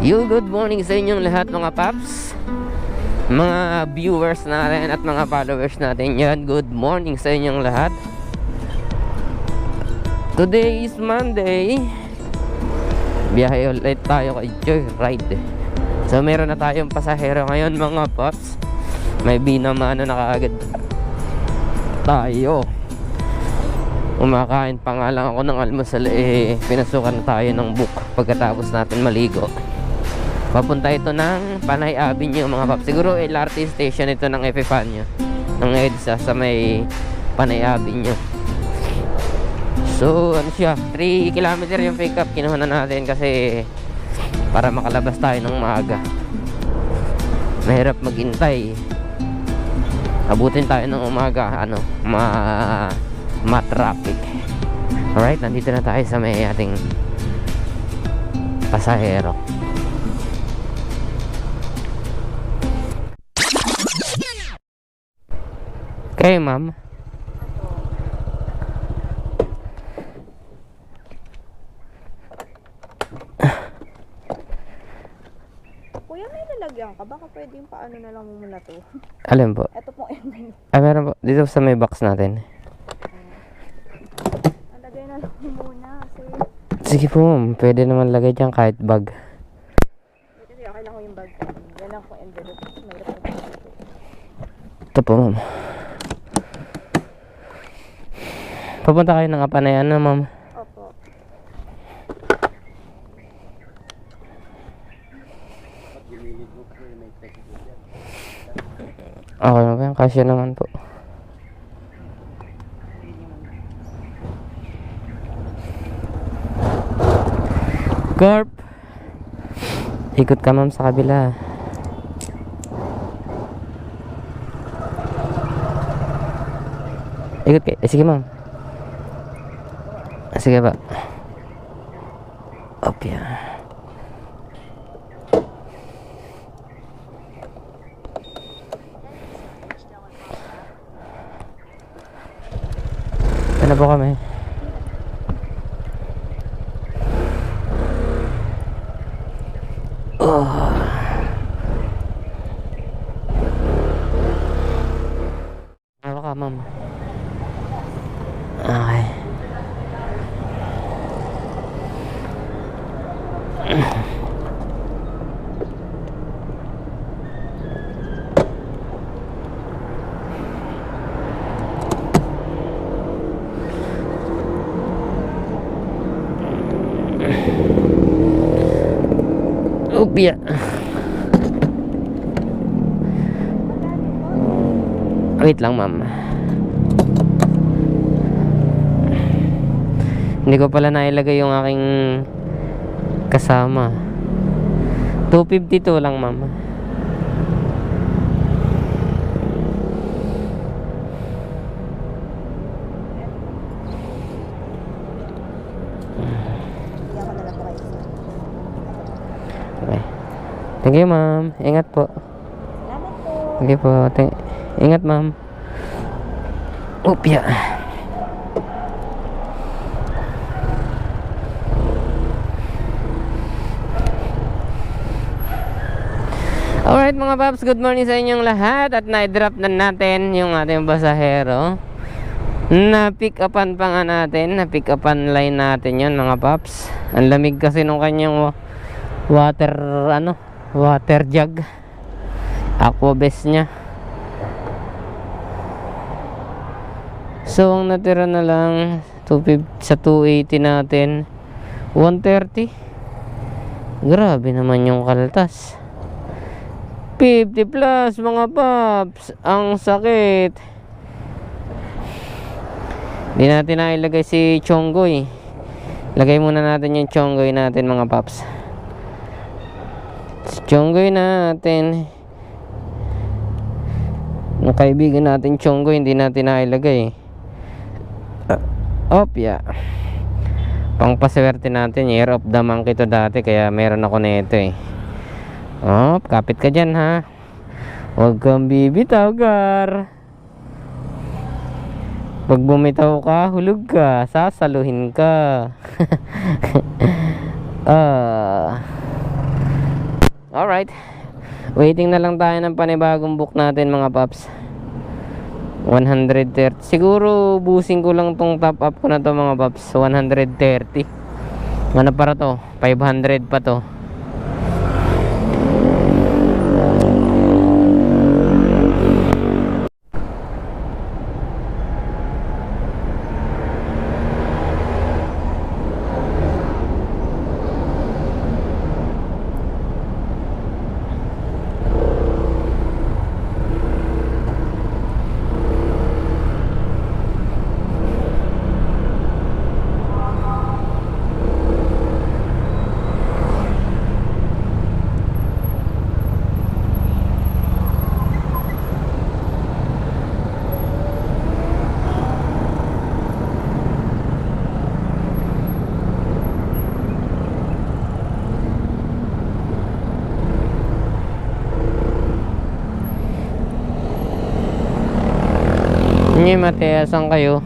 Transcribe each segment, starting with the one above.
You good morning sa inyong lahat mga paps. Mga viewers natin at mga followers natin yan Good morning sa inyong lahat. Today is Monday. Biyahe ulit tayo kay Joyride So meron na tayong pasahero ngayon mga paps. May binamano na kaagad tayo. Umakain pa nga lang ako ng almusal eh Pinasukan na tayo ng book Pagkatapos natin maligo Papunta ito ng Panay Avenue mga paps Siguro LRT station ito ng Epifanio Ng EDSA sa may Panay Avenue. So ano siya? 3 km yung pick up Kinuha na natin kasi Para makalabas tayo ng maaga. Mahirap maghintay. Abutin tayo ng umaga Ano Ma Ma-traffic Alright nandito na tayo sa may ating Pasahero Okay, ma'am. Kuya, may lalagyan ka. Baka pwedeng paano na lang muna to. Alin po? Ito pong ending. Ah, meron po. Dito sa may box natin. Nalagay na lang muna. Kasi, Sige po, ma'am. Pwede naman lagay dyan kahit bag. kasi okay lang ko yung bag. Yan lang po envelope. Ito po, ma'am. Papunta kayo ng Apanayan na, ma'am. Opo. Okay na ba yan? Kasya naman po. Corp! Ikot ka, ma'am, sa kabila. Ikot kayo. Eh, sige, ma'am. Sige ba? Opya. Ano po kami? Oh. Ano ka, ma'am? Okay. Upya. Wait lang, ma'am. Hindi ko pala nailagay yung aking kasama. 252 lang, ma'am. Bigyan ko na lang po kayo. Okay. Thank you, ma'am. Ingat po. Salamat po. Sige po. Ingat, ma'am. Upya. Alright mga paps, good morning sa inyong lahat at na-drop na natin yung ating basahero na pick upan pa nga natin, na pick upan line natin yun mga paps ang lamig kasi nung kanyang wa- water ano, water jug. Aqua base nya so ang natira na lang 250 sa 280 natin 130 grabe naman yung kaltas. 50 plus mga paps. Ang sakit. Hindi natin nailagay si Chonggoy lagay muna natin yung Chonggoy natin mga paps Chonggoy natin yung kaibigan natin Chonggoy hindi natin nailagay opya pang paswerte natin year of the monkey to dati kaya meron ako nito eh Oh, kapit ka dyan ha. Huwag kang bibitaw, gar. Pag bumitaw ka, hulog ka, sasaluhin ka. Ah. Alright. Waiting na lang tayo ng panibagong book natin mga paps. 130. Siguro busing ko lang tong top up ko na to mga paps. 130. Ano para to? 500 pa to. Nye Matea, saan kayo?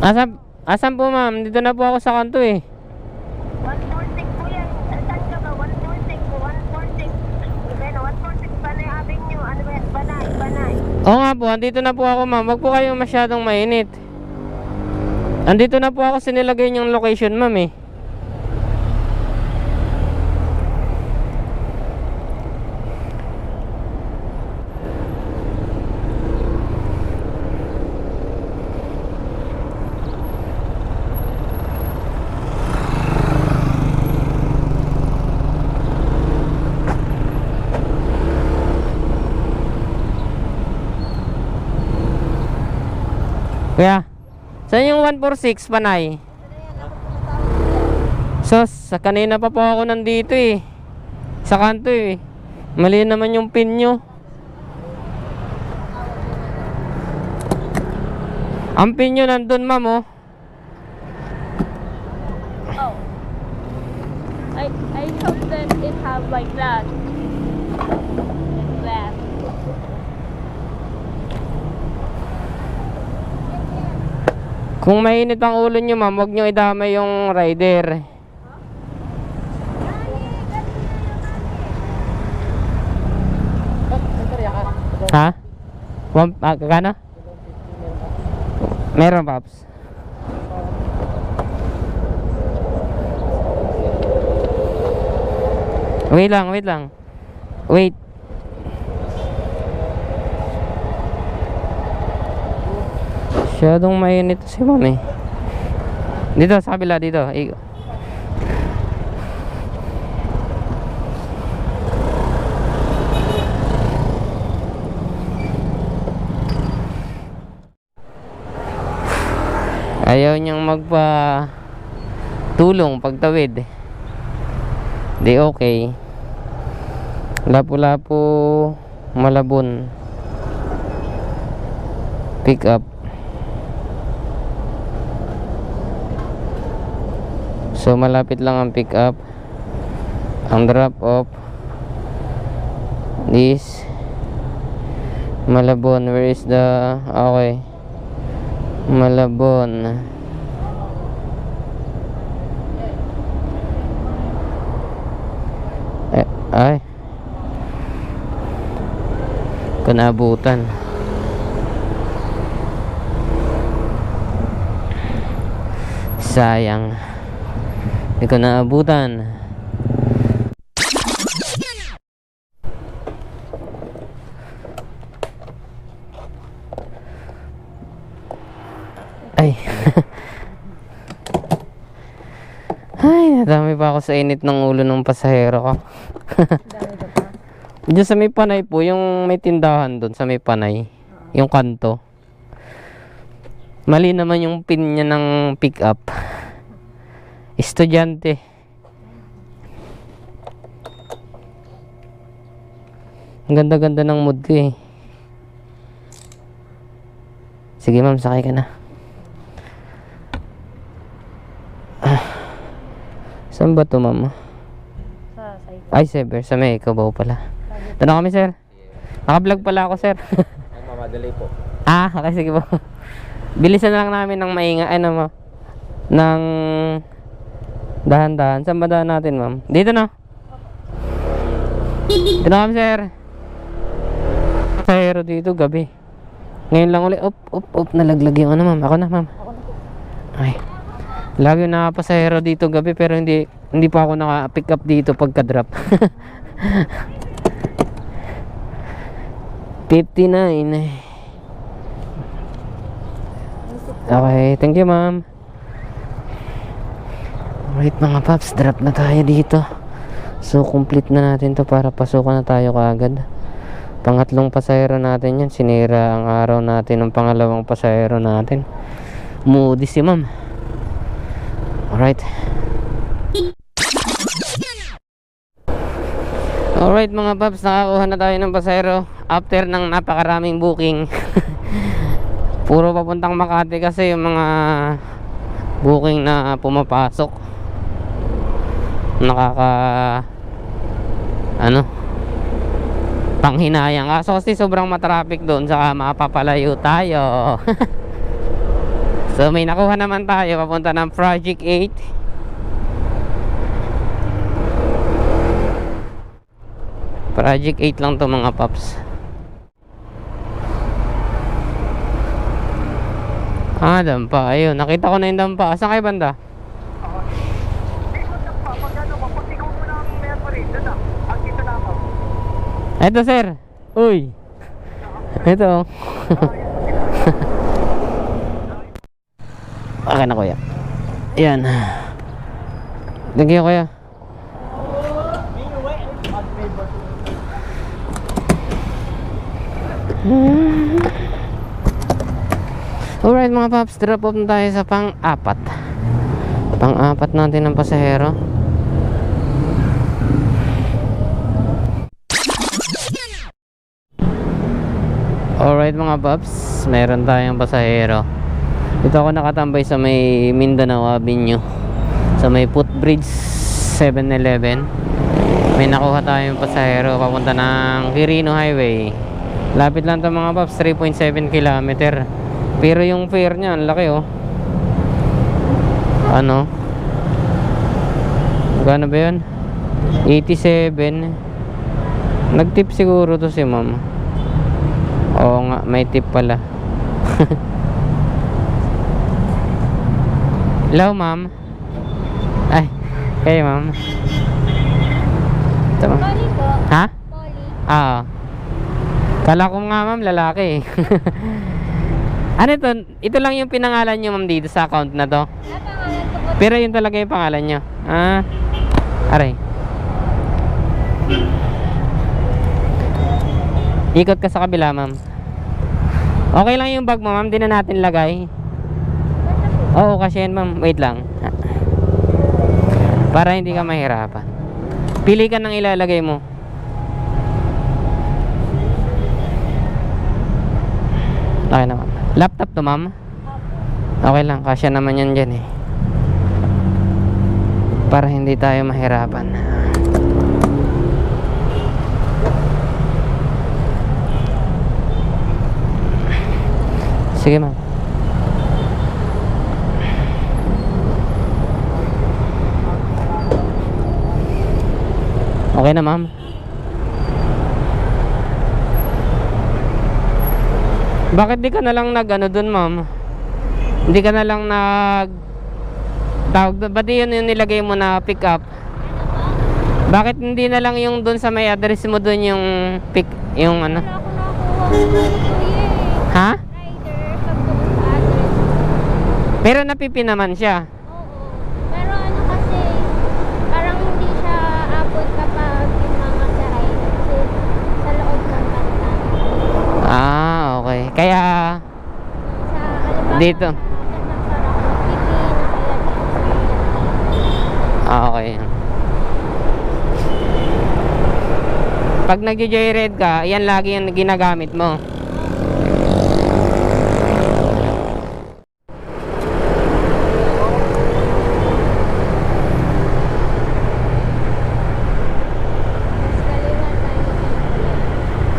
Asan, asan po ma'am? Dito na po ako sa kanto eh. 146 po yan. Saan ka ba? 146 po, 146. Then, 146 Banay Avenue. Ano ba yan? Banay, Banay. Oo nga po, andito na po ako ma'am. Huwag po kayong masyadong mainit. Andito na po ako sinilagay niyong location ma'am eh. Kuya, saan yung 146 panay? Sos, sa kanina pa po ako nandito eh. Sa kanto eh. Mali naman yung pin nyo. Ang pin nyo nandun ma'am oh. Oh. I, I hope that it have like that. Like that. Kung mainit ang ulo nyo ma'am, huwag nyo idamay yung rider. Ha? One, ah, kano? Meron, Paps. Wait lang, wait lang. Wait. Masyadong mainit si ma'am eh. Dito, sa kabila, dito. Ayaw niyang magpa tulong pagtawid. Di okay. Lapu-lapu Malabon. Pick up. So malapit lang ang pick up. Ang drop off is Malabon. Where is the okay. Malabon. Eh, ay. Kanabutan. Sayang. Hindi ko naabutan. Ay. Ay, nadami pa ako sa init ng ulo ng pasahero ko. Diyan sa may panay po, yung may tindahan doon sa may panay. Yung kanto. Mali naman yung pin niya ng pick up. Estudyante. Ang ganda-ganda ng mood ko eh. Sige ma'am, sakay ka na. Ah. Saan ba to ma'am? Sa side. Ay, Sever. Sa may Cubao pala. Ito na kami, sir. Naka-vlog pala ako, sir. Ay, mamadali po. ah, okay, sige po. Bilisan na lang namin ng mainga, ano mo, ng dahan-dahan. Saan ba natin, ma'am? Dito na. Dito na kami, sir. Pero dito, gabi. Ngayon lang ulit, up, up, up, nalaglag yung ano, ma'am. Ako na, ma'am. Ay. Lagi yung nakapasahero dito gabi pero hindi hindi pa ako naka-pick up dito pagka-drop. 59. Okay, thank you ma'am. Alright mga paps, drop na tayo dito. So, complete na natin to para pasukan na tayo kaagad. Pangatlong pasahero natin yan. Sinira ang araw natin ng pangalawang pasahero natin. Moody si ma'am. Alright. Alright mga paps, nakakuha na tayo ng pasahero after ng napakaraming booking. Puro papuntang Makati kasi yung mga booking na pumapasok. Nakaka ano panghinayang kaso kasi sobrang matraffic doon saka mapapalayo tayo so may nakuha naman tayo papunta ng Project 8 Project 8 lang to mga paps Ah, dampa. Ayun, nakita ko na yung dampa. Saan kayo banda? Ito sir. Uy. Ito. Akin na kuya. Yan. Thank you kuya. Alright mga paps, drop off na tayo sa pang-apat. Pang-apat natin ng pasahero. Alright mga paps, meron tayong pasahero. Dito ako nakatambay sa may Mindanao Avenue. Sa may footbridge 7-Eleven. May nakuha tayong pasahero papunta ng Quirino Highway. Lapit lang to mga paps, 3.7 kilometer. Pero yung fare niya, ang laki oh. Ano? Gano ba yun? 87. Nagtip siguro to si ma'am. Oo nga, may tip pala. Hello, ma'am. Ay, kayo, ma'am. Ito, ma'am. Ha? Poli. Ah. Kala ko nga, ma'am, lalaki. ano ito? Ito lang yung pinangalan nyo, ma'am, dito sa account na to. Po. Pero yun talaga yung pangalan nyo. Ah. Aray. Ikot ka sa kabila, ma'am. Okay lang yung bag mo, ma'am. Di na natin lagay. Oo, kasi yan, ma'am. Wait lang. Para hindi ka mahirapan. Pili ka ng ilalagay mo. Okay na, ma'am. Laptop to, ma'am? Okay lang. Kasya naman yan dyan, eh. Para hindi tayo mahirapan. Sige, ma'am. Okay na, ma'am. Bakit di ka na lang nag ano dun, ma'am? Hindi ka na lang nag tawag doon, ba't yun yung nilagay mo na pick up? Bakit hindi na lang yung doon sa may address mo doon yung pick, yung ano? Eh. Ha? Rider sa buong address. Pero napipi naman siya. Oo. Pero ano kasi, parang hindi siya abot kapag rider. Kasi sa loob ng kanta. Ah, okay. Kaya, Sa alibaba, Dito. Ah, okay. Pag nagjo-joyride ka, yan lagi yung ginagamit mo.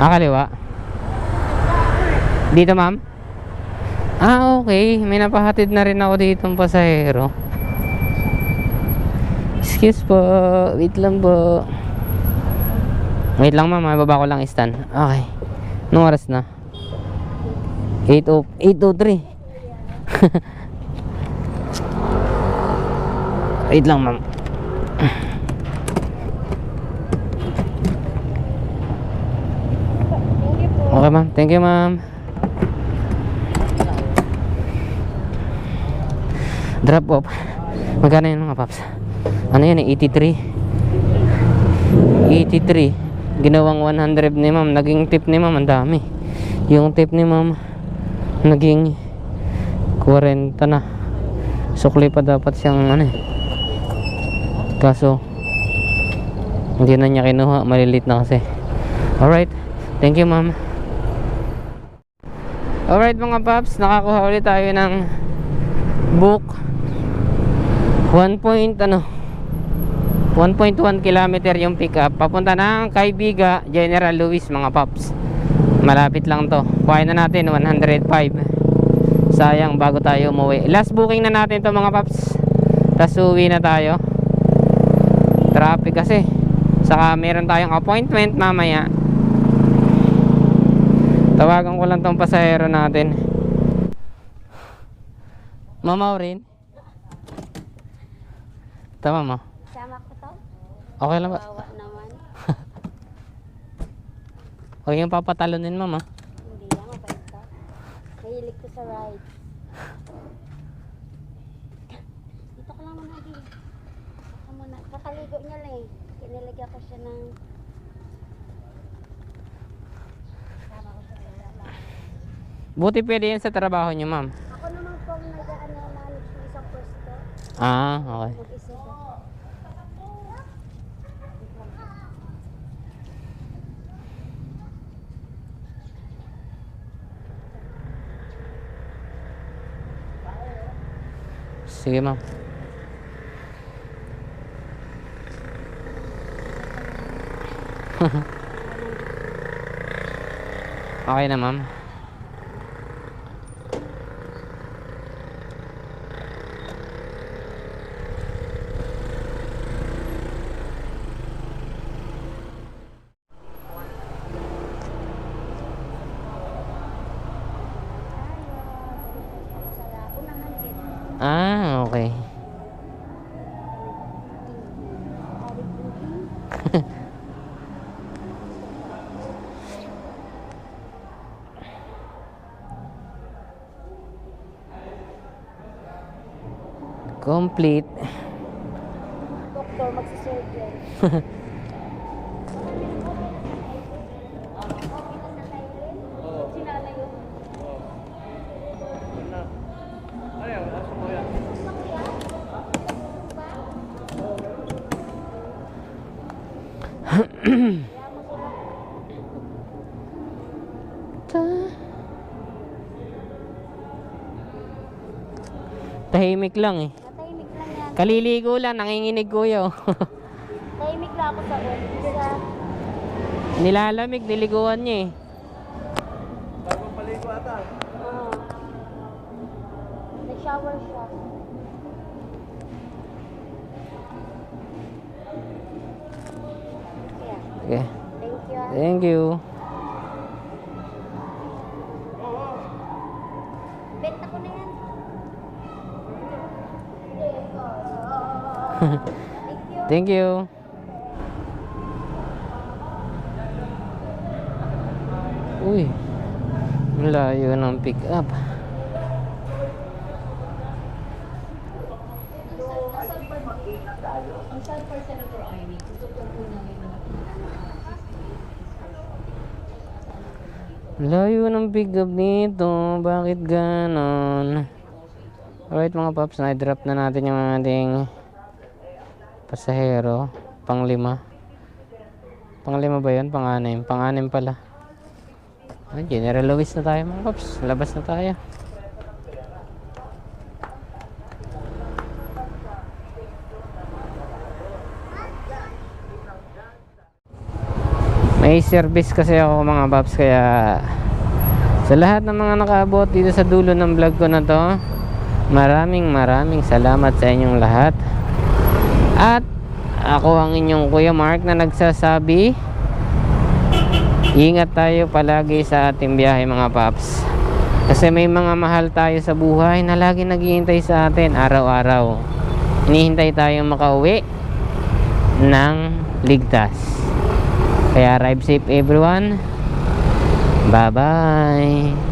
Ah, kaliwa. Dito, ma'am? Ah, okay. May napahatid na rin ako dito ng pasahero. Excuse po. Wait lang po. Wait lang, ma'am. Baba ko lang stand. Okay. Anong oras na? 8.03. 8.03. Wait lang, ma'am. Ma'am. Thank you, ma'am. Drop off. Magkano yun mga paps? Ano yun eh? 83. 83. Ginawang 100 ni ma'am. Naging tip ni ma'am. Ang dami. Yung tip ni ma'am. Naging 40 na. Sukli pa dapat siyang ano eh. Kaso, hindi na niya kinuha. Malilit na kasi. Alright. Thank you ma'am. Alright mga paps, nakakuha ulit tayo ng book. 1 point ano 1.1 kilometer yung pickup. Papunta ng Kaibiga General Luis mga paps. Malapit lang to. Kuhain na natin 105 sayang bago tayo umuwi. Last booking na natin to mga paps. Tas uwi na tayo. Traffic kasi. Saka meron tayong appointment mamaya tawagan ko lang tong pasahero natin mamaw rin tama mo Sama ko to? okay lang ba Bawa naman. Huwag yung papatalonin, mama. Hindi yan, mabait ka. Mahilig ko sa ride. Dito ka lang muna, muna. Kakaligo niya lang eh. Kinilagyan ko siya ng... Sama ko siya sa trabaho. Buti pwede yan sa trabaho niyo, ma'am. Ako naman po ang nag-ano, manage ng isang pwesto. Ah, okay. Mag-isa ko. Sige, ma'am. okay na, ma'am. Sa unahan din. Ah, okay. Complete. Doktor, yun. Tahimik lang eh. Kaliligo lang, nanginginig kuya. oh. Tahimik lang ako sa. Sa Nilalamig, niliguan niya eh. Oo. Nag-shower siya. Yeah. Okay. Thank you. ah. Thank you. Thank you. Uy. Layo ng pick up. Layo ng pick up nito. Bakit ganon? Alright mga paps, na-drop na natin yung ating pasahero, pang lima. Panglima ba yun? Panganim. Panganim pala. Ay, General Lewis na tayo mga paps. Labas na tayo. May service kasi ako mga paps kaya sa lahat ng mga nakaabot dito sa dulo ng vlog ko na to maraming maraming salamat sa inyong lahat at ako ang inyong Kuya Mark na nagsasabi Ingat tayo palagi sa ating biyahe mga paps. Kasi may mga mahal tayo sa buhay na lagi naghihintay sa atin araw-araw. Hinihintay tayong makauwi ng ligtas. Kaya arrive safe everyone. Bye-bye